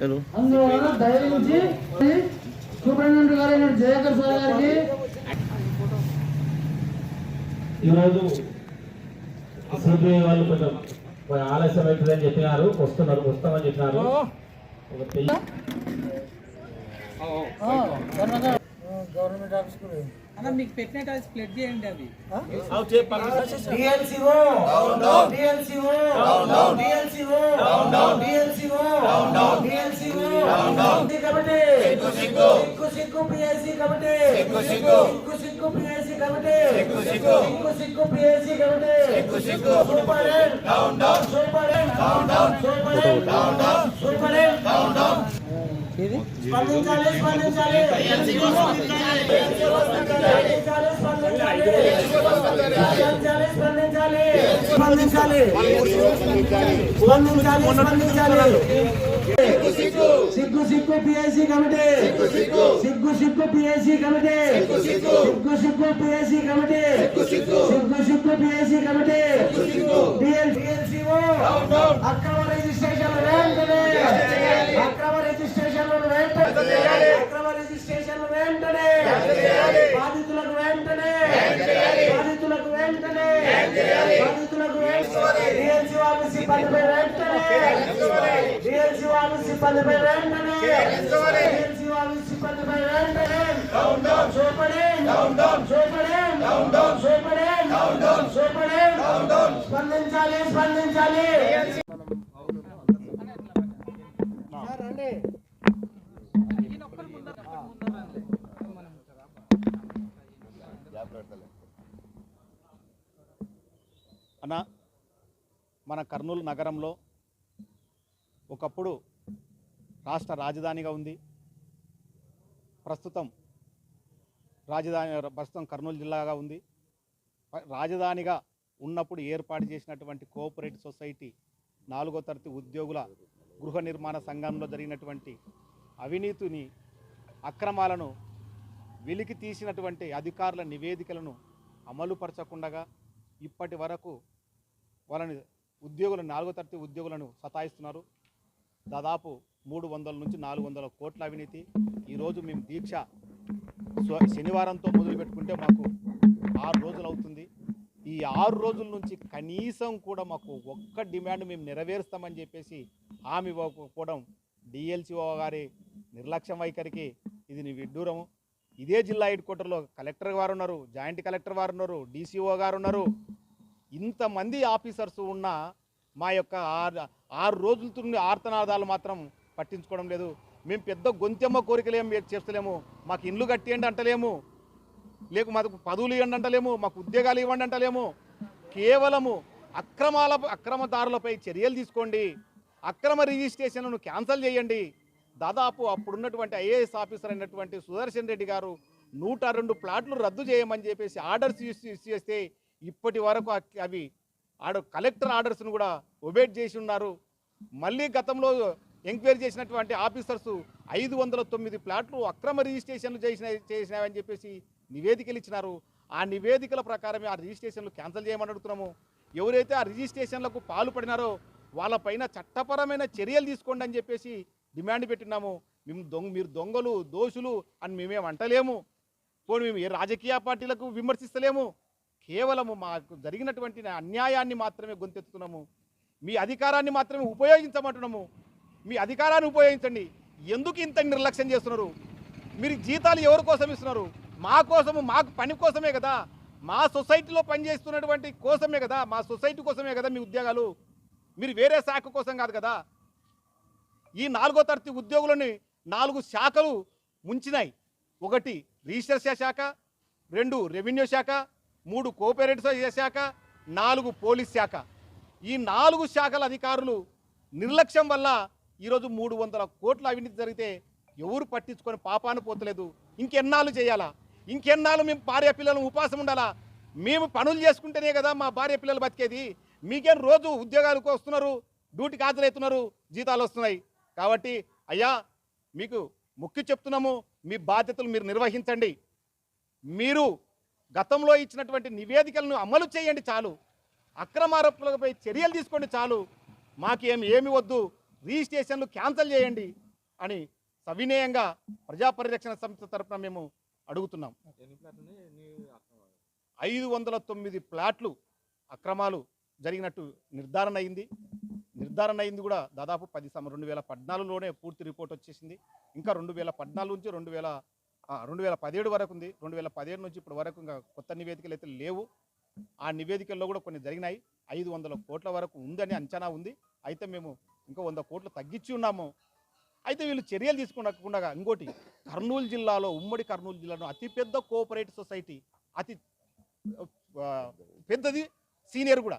అందువలన దయవించి సూపరింటెండెంట్ గారైన జయకర్ సార్ గారికి ఈరోజు సిబిఐ వాళ్ళు కొంచెం ఆలస్యం అవుతుందని చెప్పినారు. వస్తున్నారు వస్తామని చెప్పినారు. ఒక గవర్నమెంట్ ఆఫీస్ కూడా అన్న మీకు పెట్టిన టాయిస్ ప్లెట్ చేయండి అవి DLCO down down DLCO down down DLCO down down DLCO down down DLCO down down committee Sikh సిక్కు సిక్కు సిక్కు పిఎస్సి కమిటీ సిక్కు సిక్కు సిక్కు సిక్కు పిఎస్సి కమిటీ సిక్కు సిక్కు సిక్కు సిక్కు పిఎస్సి కమిటీ సిక్కు Sikh superintendent down down superintendent down down superintendent down down superintendent down down ఇది సిగ్గు సిగ్గు పిఎస్సి కమిటీ. సిగ్గు సిగ్గు పిఎస్సి కమిటీ. సిగ్గు సిగ్గు పిఎస్సి కమిటీ. సిగ్గు సిగ్గు పిఎస్సి కమిటీ. అక్రమ రిజిస్ట్రేషన్ వెంటనే బాధితులకు వెంటనే. బాధితులకు వెంటనే. బాధితులకు డిఎల్సి వాళ్ళు సిబ్బందిపై వెంటనే. డిఎల్సి వాళ్ళు సిబ్బందిపై వెంటనే. డిఎల్సి వాళ్ళు సిబ్బందిపై వెంటనే. చూపడే. చూపడే. చూపడే. చూపడే. స్పందించాలి స్పందించాలి. మన కర్నూలు నగరంలో ఒకప్పుడు రాష్ట్ర రాజధానిగా ఉంది. ప్రస్తుతం రాజధాని ప్రస్తుతం కర్నూలు జిల్లాగా ఉంది. రాజధానిగా ఉన్నప్పుడు ఏర్పాటు చేసినటువంటి కోఆపరేటివ్ సొసైటీ నాలుగో తరగతి ఉద్యోగుల గృహ నిర్మాణ సంఘంలో జరిగినటువంటి అవినీతిని అక్రమాలను వెలికి తీసినటువంటి అధికారుల నివేదికలను అమలుపరచకుండగా ఇప్పటి వరకు వాళ్ళని ఉద్యోగులను నాలుగో తరగతి ఉద్యోగులను సతాయిస్తున్నారు. దాదాపు మూడు వందల నుంచి నాలుగు వందల కోట్ల అవినీతి. ఈరోజు మేము దీక్ష శనివారంతో మొదలుపెట్టుకుంటే మాకు ఆరు రోజులు అవుతుంది. ఈ ఆరు రోజుల నుంచి కనీసం కూడా మాకు ఒక్క డిమాండ్ మేము నెరవేరుస్తామని చెప్పేసి హామీ ఇవ్వకపోవడం డిఎల్సిఓ గారి నిర్లక్ష్యం వైఖరికి ఇది నీ విడ్డూరము ఇదే జిల్లా హెడ్ క్వార్టర్లో కలెక్టర్ గారు ఉన్నారు జాయింట్ కలెక్టర్ వారు ఉన్నారు డీసీఓ గారు ఉన్నారు. ఇంతమంది ఆఫీసర్స్ ఉన్న మా యొక్క ఆరు ఆరు రోజులతో ఆర్తనాదాలు మాత్రం పట్టించుకోవడం లేదు మేము పెద్ద గొంతెమ్మ కోరికలు ఏం చేస్తలేము మాకు ఇండ్లు కట్టేయండి అంటలేము లేక మాకు పదవులు ఇవ్వండి అంటలేము మాకు ఉద్యోగాలు ఇవ్వండి అంటలేము కేవలము అక్రమాల అక్రమదారులపై చర్యలు తీసుకోండి అక్రమ రిజిస్ట్రేషన్ను క్యాన్సిల్ చేయండి దాదాపు అప్పుడున్నటువంటి ఐఏఎస్ ఆఫీసర్ అయినటువంటి సుదర్శన్ రెడ్డి గారు నూట రెండు ప్లాట్లు రద్దు చేయమని చెప్పేసి ఆర్డర్స్ ఇష్యూ చేస్తే ఇప్పటి వరకు అవి ఆడ కలెక్టర్ ఆర్డర్స్ను కూడా ఒబేట్ చేసి ఉన్నారు. మళ్ళీ గతంలో ఎంక్వైరీ చేసినటువంటి ఆఫీసర్స్ ఐదు వందల తొమ్మిది ప్లాట్లు అక్రమ రిజిస్ట్రేషన్లు చేసిన చేసినావని చెప్పేసి నివేదికలు ఇచ్చినారు. ఆ నివేదికల ప్రకారమే ఆ రిజిస్ట్రేషన్లు క్యాన్సిల్ చేయమని అడుగుతున్నాము. ఎవరైతే ఆ రిజిస్ట్రేషన్లకు పాల్పడినారో వాళ్ళపైన చట్టపరమైన చర్యలు తీసుకోండి అని చెప్పేసి డిమాండ్ పెట్టినాము. మేము దొంగ మీరు దొంగలు దోషులు అని మేమేం అంటలేము. పోనీ మేము ఏ రాజకీయ పార్టీలకు విమర్శిస్తలేము. కేవలము మాకు జరిగినటువంటి అన్యాయాన్ని మాత్రమే గొంతెత్తుతున్నాము. మీ అధికారాన్ని మాత్రమే ఉపయోగించమంటున్నాము. మీ అధికారాన్ని ఉపయోగించండి. ఎందుకు ఇంత నిర్లక్ష్యం చేస్తున్నారు? మీరు జీతాలు ఎవరి కోసం ఇస్తున్నారు? మా కోసము మాకు పని కోసమే కదా. మా సొసైటీలో పనిచేస్తున్నటువంటి కోసమే కదా. మా సొసైటీ కోసమే కదా మీ ఉద్యోగాలు. మీరు వేరే శాఖ కోసం కాదు కదా. ఈ నాలుగో తరగతి ఉద్యోగులని నాలుగు శాఖలు ముంచినాయి. ఒకటి రిజిస్టర్ శాఖ రెండు రెవెన్యూ శాఖ మూడు కోఆపరేటివ్ శాఖ నాలుగు పోలీస్ శాఖ. ఈ నాలుగు శాఖల అధికారులు నిర్లక్ష్యం వల్ల ఈరోజు మూడు వందల కోట్ల అవినీతి జరిగితే ఎవరు పట్టించుకొని పాపాను పోతలేదు. ఇంకెన్నాళ్ళు చేయాలా? ఇంకెన్నాళ్ళు మేము భార్య పిల్లలు ఉపాసం ఉండాలా? మేము పనులు చేసుకుంటేనే కదా మా భార్య పిల్లలు బతికేది. మీకేం రోజు ఉద్యోగాలకు వస్తున్నారు డ్యూటీకి హాజరవుతున్నారు జీతాలు వస్తున్నాయి. కాబట్టి అయ్యా మీకు ముక్కి చెప్తున్నాము మీ బాధ్యతలు మీరు నిర్వహించండి. మీరు గతంలో ఇచ్చినటువంటి నివేదికలను అమలు చేయండి చాలు. అక్రమారోపణలపై చర్యలు తీసుకోండి చాలు. మాకేం ఏమి వద్దు. రిజిస్ట్రేషన్లు క్యాన్సిల్ చేయండి అని సవినయంగా ప్రజా పరిరక్షణ సంస్థ తరపున మేము అడుగుతున్నాం. ఐదు వందల తొమ్మిది ప్లాట్లు అక్రమాలు జరిగినట్టు నిర్ధారణ అయింది. నిర్ధారణ అయింది కూడా దాదాపు పది సం రెండు వేల పద్నాలుగులోనే పూర్తి రిపోర్ట్ వచ్చేసింది. ఇంకా రెండు వేల పద్నాలుగు నుంచి రెండు వేల రెండు వేల పదిహేడు వరకు ఉంది రెండు వేల పదిహేడు నుంచి ఇప్పుడు వరకు ఇంకా కొత్త నివేదికలు అయితే లేవు. ఆ నివేదికల్లో కూడా కొన్ని జరిగినాయి. ఐదు వందల కోట్ల వరకు ఉందని అంచనా ఉంది. అయితే మేము ఇంకా వంద కోట్లు తగ్గించి ఉన్నాము. అయితే వీళ్ళు చర్యలు తీసుకునకుండా ఇంకోటి కర్నూలు జిల్లాలో ఉమ్మడి కర్నూలు జిల్లాలో అతిపెద్ద కోఆపరేటివ్ సొసైటీ అతి పెద్దది సీనియర్ కూడా.